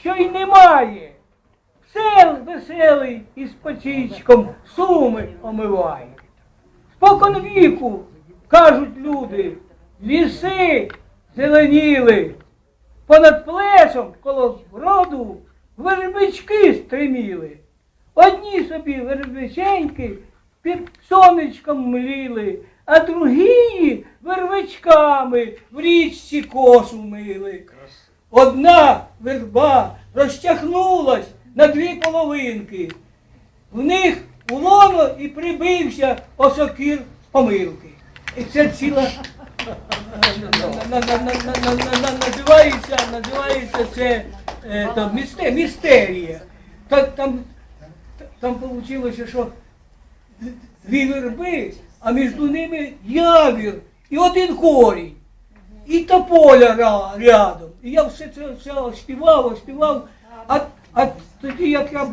що й немає. Сел веселий із пачичком суми омиває. Спокон віку, кажуть люди, ліси зеленіли, понад плесом коло роду вербички стриміли. Одні собі вербиченьки під сонечком мліли, а другі вервичками в річці косу мили. Одна верба розтягнулась на дві половинки. В них улоно і прибився осокір помилки. І це ціла називається називається це е, там, містерія. Там там вийшло, що дві верби, а між ними явір і один корінь. І тополя ра- рядом. І я все це все співав, співав, а, а тоді як я